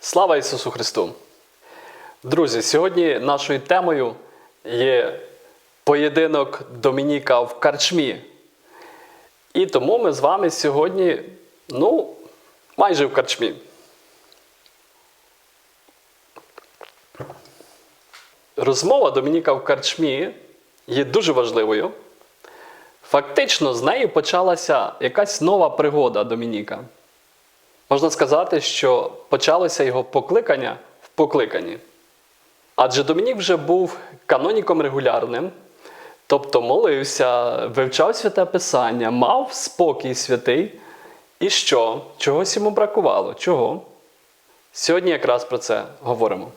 Слава Ісусу Христу! Друзі, сьогодні нашою темою є поєдинок Домініка в карчмі. І тому ми з вами сьогодні, ну, майже в карчмі. Розмова Домініка в карчмі є дуже важливою. Фактично, з нею почалася якась нова пригода Домініка. Можна сказати, що почалося його покликання в покликанні. Адже Домінік вже був каноніком регулярним, тобто молився, вивчав святе Писання, мав спокій святий. І що? Чогось йому бракувало. Чого? Сьогодні якраз про це говоримо.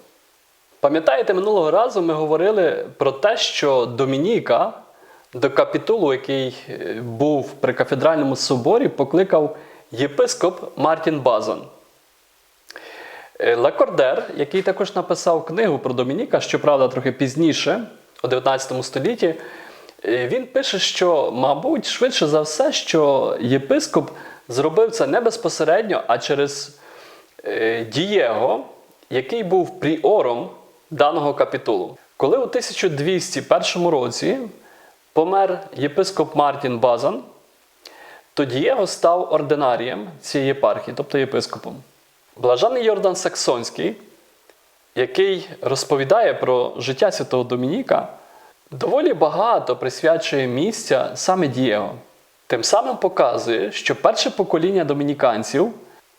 Пам'ятаєте, минулого разу ми говорили про те, що Домініка до капітулу, який е, був при кафедральному соборі, покликав єпископ Мартін Базон. Е, Лакордер, який також написав книгу про Домініка, щоправда, трохи пізніше, у 19 столітті, е, він пише, що, мабуть, швидше за все, що єпископ зробив це не безпосередньо, а через е, Дієго, який був пріором даного капітулу. Коли у 1201 році помер єпископ Мартін Базан, то Дієго став ординарієм цієї єпархії, тобто єпископом. Блажений Йордан Саксонський, який розповідає про життя святого Домініка, доволі багато присвячує місця саме Дієго. Тим самим показує, що перше покоління домініканців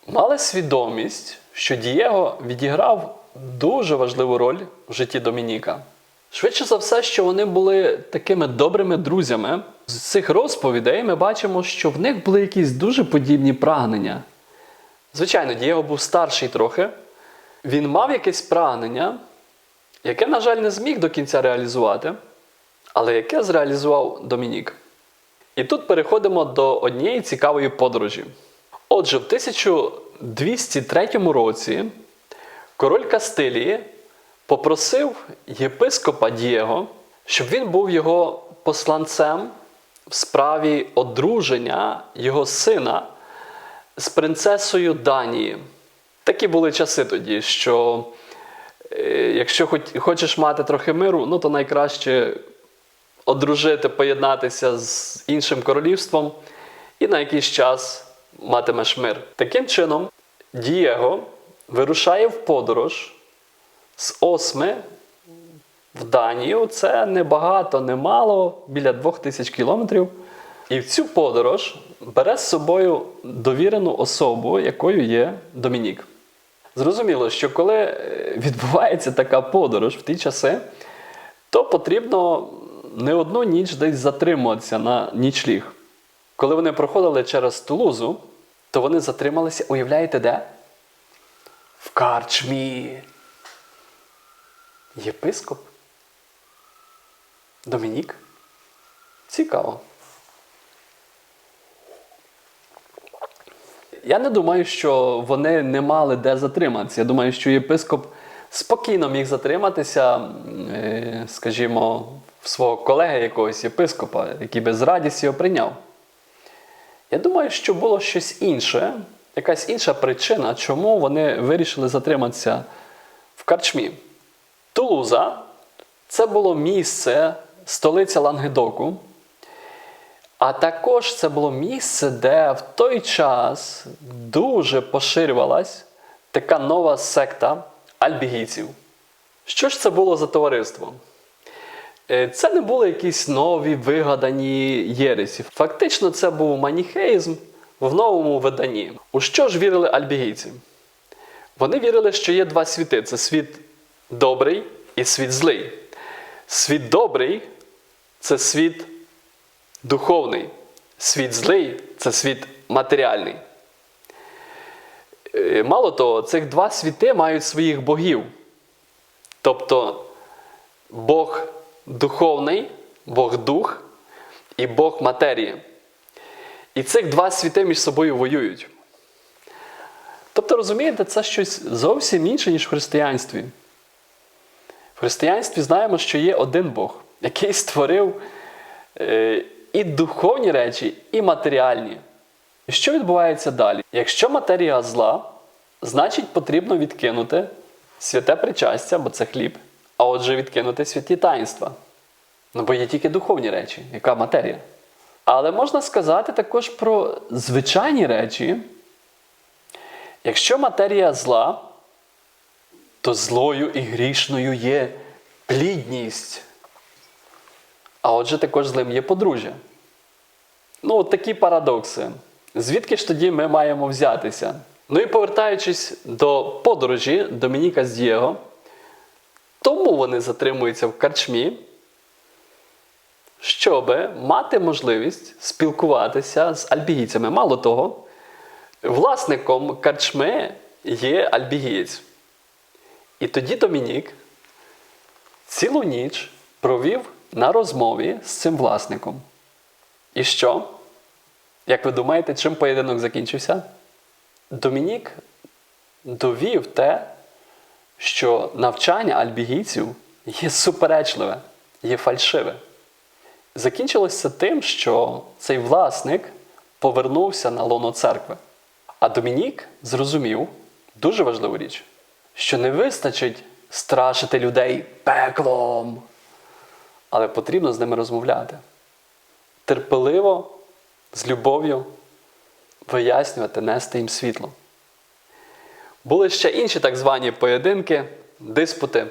мали свідомість, що Дієго відіграв дуже важливу роль в житті Домініка. Швидше за все, що вони були такими добрими друзями. З цих розповідей ми бачимо, що в них були якісь дуже подібні прагнення. Звичайно, Дієго був старший трохи. Він мав якесь прагнення, яке, на жаль, не зміг до кінця реалізувати, але яке зреалізував Домінік. І тут переходимо до однієї цікавої подорожі. Отже, в 1203 році король Кастилії попросив єпископа Дієго, щоб він був його посланцем в справі одруження його сина з принцесою Данії. Такі були часи тоді, що е, якщо хоч, хочеш мати трохи миру, ну то найкраще одружити, поєднатися з іншим королівством і на якийсь час матимеш мир. Таким чином, Дієго вирушає в подорож з Осми в Данію. Це небагато, немало, біля двох тисяч кілометрів. І в цю подорож бере з собою довірену особу, якою є Домінік. Зрозуміло, що коли е, відбувається така подорож в ті часи, то потрібно не одну ніч десь затримуватися на нічліг. Коли вони проходили через Тулузу, то вони затрималися, уявляєте, де? В Карчмі. Єпископ? Домінік? Цікаво. Я не думаю, що вони не мали де затриматися. Я думаю, що єпископ спокійно міг затриматися, е, скажімо, в свого колеги якогось єпископа, який би з радістю його прийняв. Я думаю, що було щось інше, якась інша причина, чому вони вирішили затриматися в карчмі. Тулуза це було місце, столиця Лангедоку. А також це було місце, де в той час дуже поширювалась така нова секта альбігійців. Що ж це було за товариство? Е, Це не були якісь нові вигадані єресі. Фактично, це був маніхеїзм в новому виданні. У що ж вірили альбігійці? Вони вірили, що є два світи: це світ добрий і світ злий. Світ добрий це світ духовний. Світ злий це світ матеріальний. Е, Мало того, цих два світи мають своїх богів. Тобто Бог духовний, Бог дух і Бог матерії. І цих два світи між собою воюють. Тобто, розумієте, це щось зовсім інше, ніж в християнстві. В християнстві знаємо, що є один Бог, який створив е, і духовні речі, і матеріальні. Що відбувається далі? Якщо матерія зла, значить потрібно відкинути святе причастя, бо це хліб, а отже, відкинути святі таїнства. Ну, бо є тільки духовні речі, яка матерія. Але можна сказати також про звичайні речі. Якщо матерія зла, то злою і грішною є плідність. А отже, також злим є подружжя. Ну, от такі парадокси. Звідки ж тоді ми маємо взятися? Ну і повертаючись до подорожі Домініка з Дієго, тому вони затримуються в карчмі, щоб мати можливість спілкуватися з альбігійцями. Мало того, власником карчми є альбігієць. І тоді Домінік цілу ніч провів на розмові з цим власником. І що? Як ви думаєте, чим поєдинок закінчився? Домінік довів те, що навчання альбігійців є суперечливе, є фальшиве. Закінчилося тим, що цей власник повернувся на лоно церкви. А Домінік зрозумів дуже важливу річ, що не вистачить страшити людей пеклом, але потрібно з ними розмовляти. Терпеливо, з любов'ю вияснювати, нести їм світло. Були ще інші так звані поєдинки, диспути,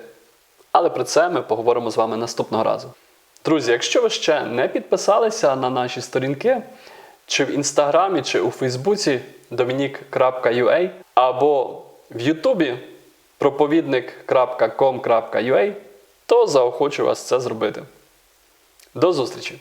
але про це ми поговоримо з вами наступного разу. Друзі, якщо ви ще не підписалися на наші сторінки, чи в інстаграмі, чи у Фейсбуці dominic.ua, або в Ютубі проповідник.com.ua, то заохочу вас це зробити. До зустрічі!